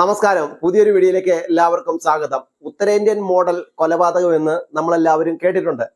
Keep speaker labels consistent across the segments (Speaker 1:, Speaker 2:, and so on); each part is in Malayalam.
Speaker 1: നമസ്കാരം. പുതിയൊരു വീഡിയോയിലേക്ക് എല്ലാവർക്കും സ്വാഗതം. ഉത്തരേന്ത്യൻ മോഡൽ കൊലപാതകം എന്ന് നമ്മളെല്ലാവരും കേട്ടിട്ടുണ്ട്.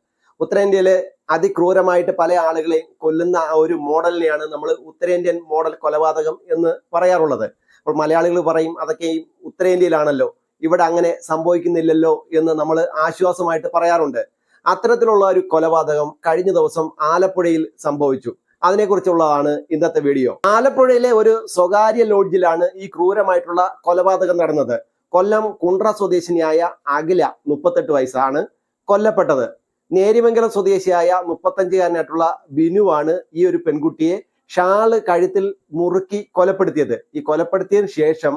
Speaker 1: ഉത്തരേന്ത്യയിൽ അതിക്രൂരമായിട്ട് പല ആളുകളെയും കൊല്ലുന്ന ആ ഒരു മോഡലിനെയാണ് നമ്മൾ ഉത്തരേന്ത്യൻ മോഡൽ കൊലപാതകം എന്ന് പറയാറുള്ളത്. അപ്പോൾ മലയാളികൾ പറയും അതൊക്കെ ഈ ഉത്തരേന്ത്യയിലാണല്ലോ. ഇവിടെ അങ്ങനെ സംഭവിക്കുന്നില്ലല്ലോ എന്ന് നമ്മൾ ആശ്വാസമായിട്ട് പറയാറുണ്ട്. അത്തരത്തിലുള്ള ഒരു കൊലപാതകം കഴിഞ്ഞ ദിവസം ആലപ്പുഴയിൽ സംഭവിച്ചു. അതിനെക്കുറിച്ചുള്ളതാണ് ഇന്നത്തെ വീഡിയോ ആലപ്പുഴയിലെ ഒരു സ്വകാര്യ ലോഡ്ജിലാണ് ഈ ക്രൂരമായിട്ടുള്ള കൊലപാതകം നടന്നത്. കൊല്ലം കുണ്ട്ര സ്വദേശിനിയായ അഖില മുപ്പത്തെട്ട് വയസ്സാണ് കൊല്ലപ്പെട്ടത്. നേരിമംഗലം സ്വദേശിയായ മുപ്പത്തഞ്ചുകാരനായിട്ടുള്ള ബിനുവാണ് ഈ ഒരു പെൺകുട്ടിയെ ഷാൾ കഴുത്തിൽ മുറുക്കി കൊലപ്പെടുത്തിയത്. ഈ കൊലപ്പെടുത്തിയതിനു ശേഷം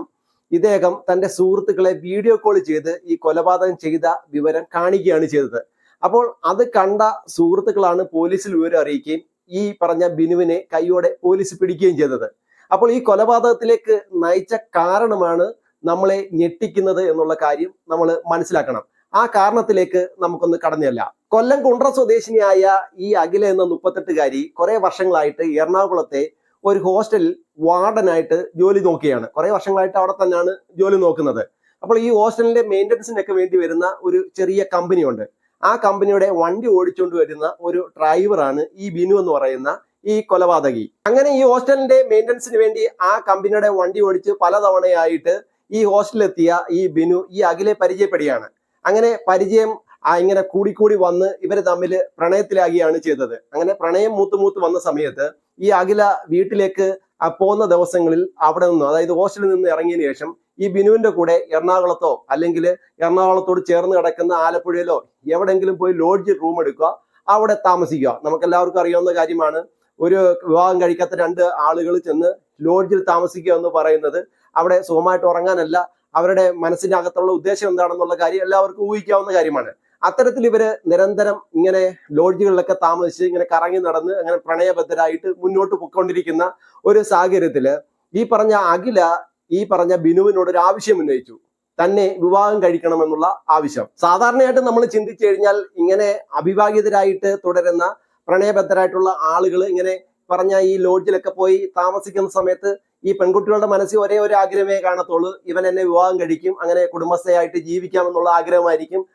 Speaker 1: ഇദ്ദേഹം തന്റെ സുഹൃത്തുക്കളെ വീഡിയോ കോൾ ചെയ്ത് ഈ കൊലപാതകം ചെയ്ത വിവരം കാണിക്കുകയാണ് ചെയ്തത്. അപ്പോൾ അത് കണ്ട സുഹൃത്തുക്കളാണ് പോലീസിൽ വിവരം അറിയിക്കുകയും ഈ പറഞ്ഞ ബിനുവിനെ കൈയോടെ പോലീസ് പിടിക്കുകയും ചെയ്തത്. അപ്പോൾ ഈ കൊലപാതകത്തിലേക്ക് നയിച്ച കാരണമാണ് നമ്മളെ ഞെട്ടിക്കുന്നത് എന്നുള്ള കാര്യം നമ്മൾ മനസ്സിലാക്കണം. ആ കാരണത്തിലേക്ക് നമുക്കൊന്ന് കടന്നല്ല. കൊല്ലം കുണ്ട്ര സ്വദേശിനിയായ ഈ അഖില എന്ന മുപ്പത്തെട്ടുകാരി കുറെ വർഷങ്ങളായിട്ട് എറണാകുളത്തെ ഒരു ഹോസ്റ്റലിൽ വാർഡനായിട്ട് ജോലി നോക്കുകയാണ് കുറെ വർഷങ്ങളായിട്ട് അവിടെ തന്നെയാണ് ജോലി നോക്കുന്നത്. അപ്പോൾ ഈ ഹോസ്റ്റലിന്റെ മെയിന്റനൻസിനൊക്കെ വേണ്ടി വരുന്ന ഒരു ചെറിയ കമ്പനിയുണ്ട് ആ കമ്പനിയുടെ വണ്ടി ഓടിച്ചുകൊണ്ട് വരുന്ന ഒരു ഡ്രൈവറാണ് ഈ ബിനു എന്ന് പറയുന്ന ഈ കൊലപാതകി. അങ്ങനെ ഈ ഹോസ്റ്റലിന്റെ മെയിന്റനൻസിന് വേണ്ടി ആ കമ്പനിയുടെ വണ്ടി ഓടിച്ച് പലതവണയായിട്ട് ഈ ഹോസ്റ്റലിലെത്തിയ ഈ ബിനു ഈ അഖിലെ പരിചയപ്പെടുകയാണ്. അങ്ങനെ പരിചയം ഇങ്ങനെ കൂടിക്കൂടി വന്ന് ഇവർ തമ്മിൽ പ്രണയത്തിലാകുകയാണ് ചെയ്തത്. അങ്ങനെ പ്രണയം മൂത്ത് മൂത്ത് വന്ന സമയത്ത് ഈ അഖില വീട്ടിലേക്ക് പോകുന്ന ദിവസങ്ങളിൽ അവിടെ നിന്ന് അതായത് ഹോസ്റ്റലിൽ നിന്ന് ഇറങ്ങിയതിനു ശേഷം ഈ ബിനുവിന്റെ കൂടെ എറണാകുളത്തോ അല്ലെങ്കിൽ എറണാകുളത്തോട് ചേർന്ന് കിടക്കുന്ന ആലപ്പുഴയിലോ എവിടെയെങ്കിലും പോയി ലോഡ്ജ് റൂം എടുക്കുക. അവിടെ താമസിക്കുക. നമുക്ക് എല്ലാവർക്കും അറിയാവുന്ന കാര്യമാണ്. ഒരു വിവാഹം കഴിക്കാത്ത രണ്ട് ആളുകൾ ചെന്ന് ലോഡ്ജിൽ താമസിക്കുക എന്ന് പറയുന്നത് അവിടെ സുഖമായിട്ട് ഉറങ്ങാനല്ല. അവരുടെ മനസ്സിന്റെ അകത്തുള്ള ഉദ്ദേശം എന്താണെന്നുള്ള കാര്യം എല്ലാവർക്കും ഊഹിക്കാവുന്ന കാര്യമാണ്. അത്തരത്തിൽ ഇവർ നിരന്തരം ഇങ്ങനെ ലോഡ്ജുകളിലൊക്കെ താമസിച്ച് ഇങ്ങനെ കറങ്ങി നടന്ന് അങ്ങനെ പ്രണയബദ്ധരായിട്ട് മുന്നോട്ട് പൊക്കൊണ്ടിരിക്കുന്ന ഒരു സാഹചര്യത്തിൽ ഈ പറഞ്ഞ അഖില ഈ പറഞ്ഞ ബിനുവിനോട് ഒരു ആവശ്യം ഉന്നയിച്ചു. തന്നെ വിവാഹം കഴിക്കണമെന്നുള്ള ആവശ്യം. സാധാരണയായിട്ട് നമ്മൾ ചിന്തിച്ചു കഴിഞ്ഞാൽ ഇങ്ങനെ അവിവാഹിതരായിട്ട് തുടരുന്ന പ്രണയബദ്ധരായിട്ടുള്ള ആളുകൾ ഇങ്ങനെ പറഞ്ഞ ഈ ലോഡ്ജിലൊക്കെ പോയി താമസിക്കുന്ന സമയത്ത് ഈ പെൺകുട്ടികളുടെ മനസ്സിൽ ഒരേ ഒരു ആഗ്രഹമേ കാണത്തുള്ളൂ. ഇവൻ എന്നെ വിവാഹം കഴിക്കും അങ്ങനെ കുടുംബസ്ഥയായിട്ട് ജീവിക്കാമെന്നുള്ള ആഗ്രഹമായിരിക്കും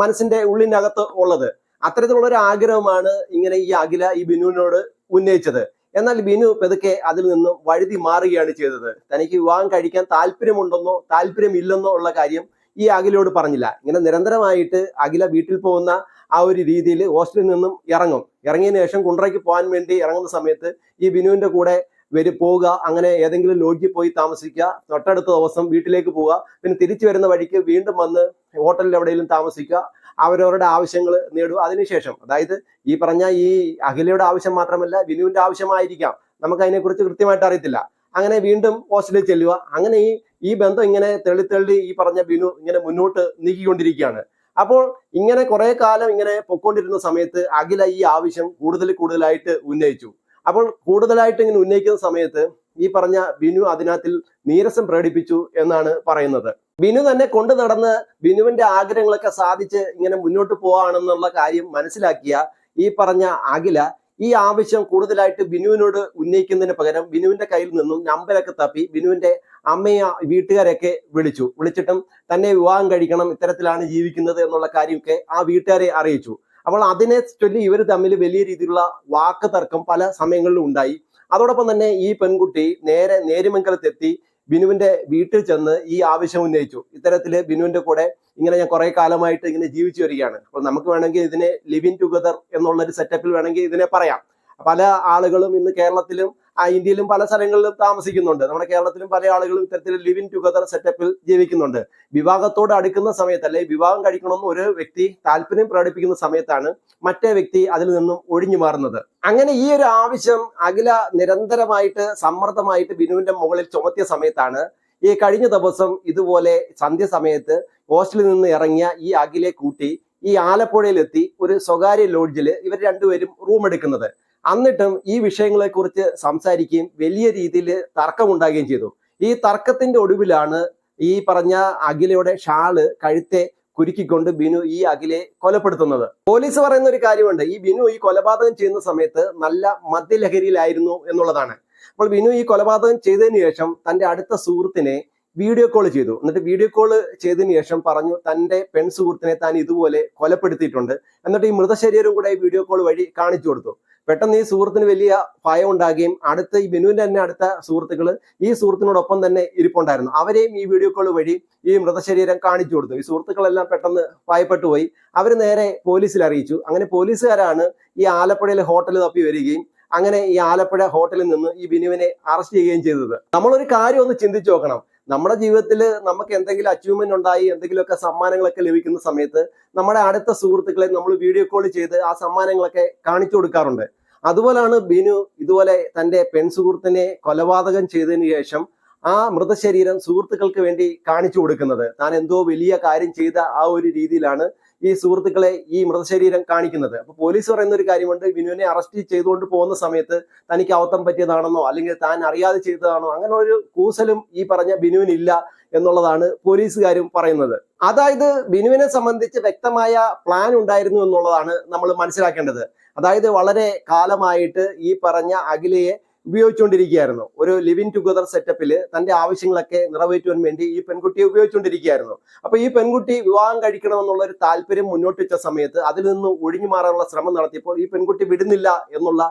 Speaker 1: മനസ്സിന്റെ ഉള്ളിനകത്ത് ഉള്ളത്. അത്തരത്തിലുള്ള ഒരു ആഗ്രഹമാണ് ഇങ്ങനെ ഈ അഖില ഈ ബിനുവിനോട് ഉന്നയിച്ചത്. എന്നാൽ ബിനു പെതുക്കെ അതിൽ നിന്നും വഴുതി മാറുകയാണ് ചെയ്തത്. തനിക്ക് വിവാഹം കഴിക്കാൻ താല്പര്യമുണ്ടെന്നോ താല്പര്യമില്ലെന്നോ ഉള്ള കാര്യം ഈ അഖിലയോട് പറഞ്ഞില്ല. ഇങ്ങനെ നിരന്തരമായിട്ട് അഖില വീട്ടിൽ പോകുന്ന ആ ഒരു രീതിയിൽ ഹോസ്റ്റലിൽ നിന്നും ഇറങ്ങും. ഇറങ്ങിയതിനു ശേഷം കുണ്ടറയ്ക്ക് പോകാൻ വേണ്ടി ഇറങ്ങുന്ന സമയത്ത് ഈ ബിനുവിന്റെ കൂടെ വരും പോവുക അങ്ങനെ ഏതെങ്കിലും ലോഡ്ജിൽ പോയി താമസിക്കുക തൊട്ടടുത്ത ദിവസം വീട്ടിലേക്ക് പോവുക പിന്നെ തിരിച്ചു വരുന്ന വഴിക്ക് വീണ്ടും വന്ന് ഹോട്ടലിൽ എവിടെയെങ്കിലും താമസിക്കുക അവരവരുടെ ആവശ്യങ്ങൾ നേടുക. അതിനുശേഷം അതായത് ഈ പറഞ്ഞ ഈ അഖിലയുടെ ആവശ്യം മാത്രമല്ല വിനുവിന്റെ ആവശ്യമായിരിക്കാം. നമുക്ക് അതിനെക്കുറിച്ച് കൃത്യമായിട്ട് അറിയത്തില്ല. അങ്ങനെ വീണ്ടും ഹോസ്റ്റലിൽ ചെല്ലുക. അങ്ങനെ ഈ ഈ ബന്ധം ഇങ്ങനെ തെളി തെളി ഈ പറഞ്ഞ ബിനു ഇങ്ങനെ മുന്നോട്ട് നീക്കിക്കൊണ്ടിരിക്കുകയാണ്. അപ്പോൾ ഇങ്ങനെ കുറെ കാലം ഇങ്ങനെ പൊക്കോണ്ടിരുന്ന സമയത്ത് അഖില ഈ ആവശ്യം കൂടുതൽ കൂടുതലായിട്ട് ഉന്നയിച്ചു. അപ്പോൾ കൂടുതലായിട്ട് ഇങ്ങനെ ഉന്നയിക്കുന്ന സമയത്ത് ഈ പറഞ്ഞ ബിനു അതിനകത്തിൽ നീരസം പ്രകടിപ്പിച്ചു എന്നാണ് പറയുന്നത്. ബിനു തന്നെ കൊണ്ടു നടന്ന് ബിനുവിന്റെ ആഗ്രഹങ്ങളൊക്കെ സാധിച്ച് ഇങ്ങനെ മുന്നോട്ട് പോവാണെന്നുള്ള കാര്യം മനസ്സിലാക്കിയ ഈ പറഞ്ഞ അഖില ഈ ആവശ്യം കൂടുതലായിട്ട് ബിനുവിനോട് ഉന്നയിക്കുന്നതിന് പകരം ബിനുവിന്റെ കയ്യിൽ നിന്നും നമ്പരൊക്കെ തപ്പി ബിനുവിന്റെ അമ്മയെ വീട്ടുകാരെയൊക്കെ വിളിച്ചു. വിളിച്ചിട്ടും തന്നെ വിവാഹം കഴിക്കണം ഇത്തരത്തിലാണ് ജീവിക്കുന്നത് എന്നുള്ള കാര്യമൊക്കെ ആ വീട്ടുകാരെ അറിയിച്ചു. അപ്പോൾ അതിനെ ചൊല്ലി ഇവർ തമ്മിൽ വലിയ രീതിയിലുള്ള വാക്ക് തർക്കം പല സമയങ്ങളിലും ഉണ്ടായി. അതോടൊപ്പം തന്നെ ഈ പെൺകുട്ടി നേരെ നേരിമംഗലത്തെത്തി ബിനുവിന്റെ വീട്ടിൽ ചെന്ന് ഈ ആവശ്യം ഉന്നയിച്ചു. ഇത്തരത്തിൽ ബിനുവിന്റെ കൂടെ ഇങ്ങനെ ഞാൻ കുറെ കാലമായിട്ട് ഇങ്ങനെ ജീവിച്ചു വരികയാണ്. അപ്പോൾ നമുക്ക് വേണമെങ്കിൽ ഇതിനെ ലിവിങ് ടുഗദർ എന്നുള്ള ഒരു സെറ്റപ്പിൽ വേണമെങ്കിൽ ഇതിനെ പറയാം. പല ആളുകളും ഇന്ന് കേരളത്തിലും ഇന്ത്യയിലും പല സ്ഥലങ്ങളിലും താമസിക്കുന്നുണ്ട്. നമ്മുടെ കേരളത്തിലും പല ആളുകളും ഇത്തരത്തിൽ ലിവിൻ ടുഗദർ സെറ്റപ്പിൽ ജീവിക്കുന്നുണ്ട്. വിവാഹത്തോട് അടുക്കുന്ന സമയത്ത് അല്ലെങ്കിൽ വിവാഹം കഴിക്കണമെന്ന് ഒരു വ്യക്തി താല്പര്യം പ്രകടിപ്പിക്കുന്ന സമയത്താണ് മറ്റേ വ്യക്തി അതിൽ നിന്നും ഒഴിഞ്ഞു മാറുന്നത്. അങ്ങനെ ഈ ഒരു ആവശ്യം അഖില നിരന്തരമായിട്ട് സമ്മർദ്ദമായിട്ട് ബിനുവിന്റെ മുകളിൽ ചുമത്തിയ സമയത്താണ് ഈ കഴിഞ്ഞ ദിവസം ഇതുപോലെ സന്ധ്യ സമയത്ത് ഹോസ്റ്റലിൽ നിന്ന് ഇറങ്ങിയ ഈ അഖിലെ കൂട്ടി ഈ ആലപ്പുഴയിലെത്തി ഒരു സ്വകാര്യ ലോഡ്ജിൽ ഇവർ രണ്ടുപേരും റൂം എടുക്കുന്നത്. എന്നിട്ടും ഈ വിഷയങ്ങളെ കുറിച്ച് സംസാരിക്കുകയും വലിയ രീതിയിൽ തർക്കമുണ്ടാകുകയും ചെയ്തു. ഈ തർക്കത്തിന്റെ ഒടുവിലാണ് ഈ പറഞ്ഞ അഖിലയുടെ ഷാൾ കഴുത്തെ കുരുക്കിക്കൊണ്ട് ബിനു ഈ അഖിലെ കൊലപ്പെടുത്തുന്നത്. പോലീസ് പറയുന്ന ഒരു കാര്യമുണ്ട്. ഈ ബിനു ഈ കൊലപാതകം ചെയ്യുന്ന സമയത്ത് നല്ല മദ്യലഹരിയിലായിരുന്നു എന്നുള്ളതാണ്. അപ്പോൾ ബിനു ഈ കൊലപാതകം ചെയ്തതിന് ശേഷം തന്റെ അടുത്ത സുഹൃത്തിനെ വീഡിയോ കോൾ ചെയ്തു. എന്നിട്ട് വീഡിയോ കോൾ ചെയ്തതിന് ശേഷം പറഞ്ഞു തന്റെ പെൺ സുഹൃത്തിനെ താൻ ഇതുപോലെ കൊലപ്പെടുത്തിയിട്ടുണ്ട്. എന്നിട്ട് ഈ മൃതശരീരം കൂടെ വീഡിയോ കോൾ വഴി കാണിച്ചു കൊടുത്തു. പെട്ടെന്ന് ഈ സുഹൃത്തിന് വലിയ ഭയം ഉണ്ടാകുകയും അടുത്ത ഈ ബിനുവിന്റെ തന്നെ അടുത്ത സുഹൃത്തുക്കൾ ഈ സുഹൃത്തിനോടൊപ്പം തന്നെ ഇരിപ്പുണ്ടായിരുന്നു. അവരെയും ഈ വീഡിയോ കോൾ വഴി ഈ മൃതശരീരം കാണിച്ചു കൊടുത്തു. ഈ സുഹൃത്തുക്കളെല്ലാം പെട്ടെന്ന് ഭയപ്പെട്ടു പോയി. അവർ നേരെ പോലീസിൽ അറിയിച്ചു. അങ്ങനെ പോലീസുകാരാണ് ഈ ആലപ്പുഴയിലെ ഹോട്ടൽ തപ്പി വരികയും അങ്ങനെ ഈ ആലപ്പുഴ ഹോട്ടലിൽ നിന്ന് ഈ ബിനുവിനെ അറസ്റ്റ് ചെയ്യുകയും ചെയ്തത്. നമ്മളൊരു കാര്യം ഒന്ന് ചിന്തിച്ചു നോക്കണം. നമ്മുടെ ജീവിതത്തിൽ നമുക്ക് എന്തെങ്കിലും അച്ചീവ്മെന്റ് ഉണ്ടായി എന്തെങ്കിലുമൊക്കെ സമ്മാനങ്ങളൊക്കെ ലഭിക്കുന്ന സമയത്ത് നമ്മുടെ അടുത്ത സുഹൃത്തുക്കളെ നമ്മൾ വീഡിയോ കോൾ ചെയ്ത് ആ സമ്മാനങ്ങളൊക്കെ കാണിച്ചു കൊടുക്കാറുണ്ട്. അതുപോലാണ് ബിനു ഇതുപോലെ തന്റെ പെൺ സുഹൃത്തിനെ കൊലപാതകം ചെയ്തതിനു ശേഷം ആ മൃതശരീരം സുഹൃത്തുക്കൾക്ക് വേണ്ടി കാണിച്ചു കൊടുക്കുന്നത്. താൻ എന്തോ വലിയ കാര്യം ചെയ്ത ആ ഒരു രീതിയിലാണ് ഈ സുഹൃത്തുക്കളെ ഈ മൃതശരീരം കാണിക്കുന്നത്. അപ്പൊ പോലീസ് പറയുന്ന ഒരു കാര്യമുണ്ട് ബിനുവിനെ അറസ്റ്റ് ചെയ്തുകൊണ്ട് പോകുന്ന സമയത്ത് തനിക്ക് അവത്തം പറ്റിയതാണെന്നോ അല്ലെങ്കിൽ താൻ അറിയാതെ ചെയ്തതാണോ അങ്ങനെ ഒരു കൂസലും ഈ പറഞ്ഞ ബിനുവിനില്ല എന്നുള്ളതാണ് പോലീസുകാരും പറയുന്നത്. അതായത് ബിനുവിനെ സംബന്ധിച്ച് വ്യക്തമായ പ്ലാൻ ഉണ്ടായിരുന്നു എന്നുള്ളതാണ് നമ്മൾ മനസ്സിലാക്കേണ്ടത്. അതായത് വളരെ കാലമായിട്ട് ഈ പറഞ്ഞ അഖിലയെ ഉപയോഗിച്ചുകൊണ്ടിരിക്കുകയായിരുന്നു. ഒരു ലിവിങ് ടുഗദർ സെറ്റപ്പിൽ തന്റെ ആവശ്യങ്ങളൊക്കെ നിറവേറ്റുവാൻ വേണ്ടി ഈ പെൺകുട്ടിയെ ഉപയോഗിച്ചുകൊണ്ടിരിക്കുകയായിരുന്നു. അപ്പൊ ഈ പെൺകുട്ടി വിവാഹം കഴിക്കണമെന്നുള്ള ഒരു താല്പര്യം മുന്നോട്ട് വെച്ച സമയത്ത് അതിൽ നിന്ന് ഒഴിഞ്ഞു മാറാനുള്ള ശ്രമം നടത്തിയപ്പോൾ ഈ പെൺകുട്ടി വിടുന്നില്ല എന്നുള്ള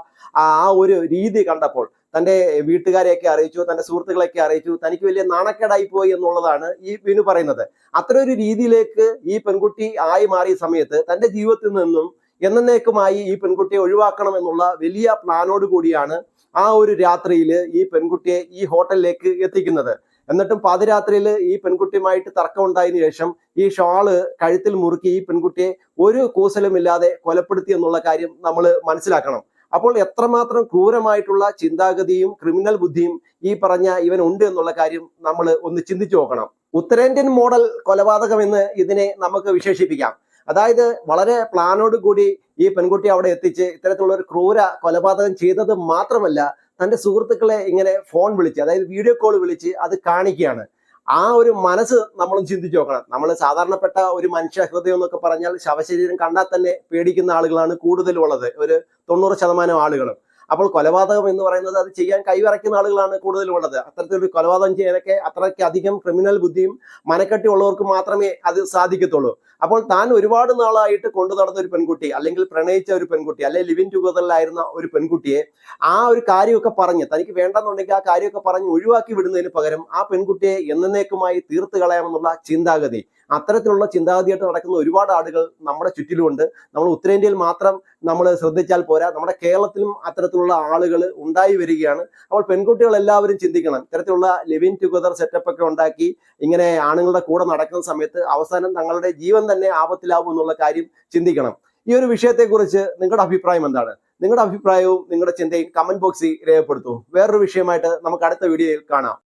Speaker 1: ആ ഒരു രീതി കണ്ടപ്പോൾ തന്റെ വീട്ടുകാരെയൊക്കെ അറിയിച്ചു തന്റെ സുഹൃത്തുക്കളെയൊക്കെ അറിയിച്ചു തനിക്ക് വലിയ നാണക്കേടായി പോയി എന്നുള്ളതാണ് ഈ വിനു പറയുന്നത്. അത്ര ഒരു രീതിയിലേക്ക് ഈ പെൺകുട്ടി ആയി മാറിയ സമയത്ത് തന്റെ ജീവിതത്തിൽ നിന്നും എന്നേക്കുമായി ഈ പെൺകുട്ടിയെ ഒഴിവാക്കണം എന്നുള്ള വലിയ പ്ലാനോട് കൂടിയാണ് ആ ഒരു രാത്രിയിൽ ഈ പെൺകുട്ടിയെ ഈ ഹോട്ടലിലേക്ക് എത്തിക്കുന്നത്. എന്നിട്ടും പാതിരാത്രിയിൽ ഈ പെൺകുട്ടിയുമായിട്ട് തർക്കം ഉണ്ടായതിനു ശേഷം ഈ ഷാൾ കഴുത്തിൽ മുറുക്കി ഈ പെൺകുട്ടിയെ ഒരു കൂസലുമില്ലാതെ കൊലപ്പെടുത്തി എന്നുള്ള കാര്യം നമ്മൾ മനസ്സിലാക്കണം. അപ്പോൾ എത്രമാത്രം ക്രൂരമായിട്ടുള്ള ചിന്താഗതിയും ക്രിമിനൽ ബുദ്ധിയും ഈ പറഞ്ഞ ഇവൻ ഉണ്ട് എന്നുള്ള കാര്യം നമ്മൾ ഒന്ന് ചിന്തിച്ചു നോക്കണം. ഉത്തരേന്ത്യൻ മോഡൽ കൊലപാതകം എന്ന് ഇതിനെ നമുക്ക് വിശേഷിപ്പിക്കാം. അതായത് വളരെ പ്ലാനോട് കൂടി ഈ പെൺകുട്ടി അവിടെ എത്തിച്ച് ഇത്തരത്തിലുള്ള ഒരു ക്രൂര കൊലപാതകം ചെയ്തത് മാത്രമല്ല തന്റെ സുഹൃത്തുക്കളെ ഇങ്ങനെ ഫോൺ വിളിച്ച് അതായത് വീഡിയോ കോൾ വിളിച്ച് അത് കാണിക്കുകയാണ്. ആ ഒരു മനസ്സ് നമ്മളും ചിന്തിച്ചു നോക്കണം. നമ്മൾ സാധാരണപ്പെട്ട ഒരു മനുഷ്യ ഹൃദയം എന്നൊക്കെ പറഞ്ഞാൽ ശവശരീരം കണ്ടാൽ തന്നെ പേടിക്കുന്ന ആളുകളാണ് കൂടുതലുള്ളത്. ഒരു തൊണ്ണൂറ് ശതമാനം ആളുകളും. അപ്പോൾ കൊലപാതകം എന്ന് പറയുന്നത് അത് ചെയ്യാൻ കൈവറയ്ക്കുന്ന ആളുകളാണ് കൂടുതലുള്ളത് അത്തരത്തിലൊരു കൊലപാതകം ചെയ്യാനൊക്കെ അത്രയ്ക്ക് അധികം ക്രിമിനൽ ബുദ്ധിയും മനക്കെട്ടി ഉള്ളവർക്ക് മാത്രമേ അത് സാധിക്കത്തുള്ളൂ. അപ്പോൾ താൻ ഒരുപാട് നാളായിട്ട് കൊണ്ടു നടന്ന ഒരു പെൺകുട്ടി അല്ലെങ്കിൽ പ്രണയിച്ച ഒരു പെൺകുട്ടി അല്ലെങ്കിൽ ലിവിൻ ടുഗദറിലായിരുന്ന ഒരു പെൺകുട്ടിയെ ആ ഒരു കാര്യമൊക്കെ പറഞ്ഞ് തനിക്ക് വേണ്ടെന്നുണ്ടെങ്കിൽ ആ കാര്യമൊക്കെ പറഞ്ഞ് ഒഴിവാക്കി വിടുന്നതിന് പകരം ആ പെൺകുട്ടിയെ എന്നേക്കുമായി തീർത്ത് കളയാമെന്നുള്ള ചിന്താഗതി. അത്തരത്തിലുള്ള ചിന്താഗതിയായിട്ട് നടക്കുന്ന ഒരുപാട് ആളുകൾ നമ്മുടെ ചുറ്റിലുമുണ്ട്. നമ്മൾ ഉത്തരേന്ത്യയിൽ മാത്രം നമ്മൾ ശ്രദ്ധിച്ചാൽ പോരാ. നമ്മുടെ കേരളത്തിലും അത്തരത്തിലുള്ള ആളുകൾ ഉണ്ടായി വരികയാണ്. അപ്പോൾ പെൺകുട്ടികൾ എല്ലാവരും ചിന്തിക്കണം. ഇത്തരത്തിലുള്ള ലിവിൻ ടുഗദർ സെറ്റപ്പ് ഒക്കെ ഉണ്ടാക്കി ഇങ്ങനെ ആണുങ്ങളുടെ കൂടെ നടക്കുന്ന സമയത്ത് അവസാനം തങ്ങളുടെ ജീവൻ തന്നെ ആപത്തിലാവും എന്നുള്ള കാര്യം ചിന്തിക്കണം. ഈ ഒരു വിഷയത്തെക്കുറിച്ച് നിങ്ങളുടെ അഭിപ്രായം എന്താണ്? നിങ്ങളുടെ അഭിപ്രായവും നിങ്ങളുടെ ചിന്തയും കമന്റ് ബോക്സിൽ രേഖപ്പെടുത്തൂ. വേറൊരു വിഷയമായിട്ട് നമുക്ക് അടുത്ത വീഡിയോയിൽ കാണാം.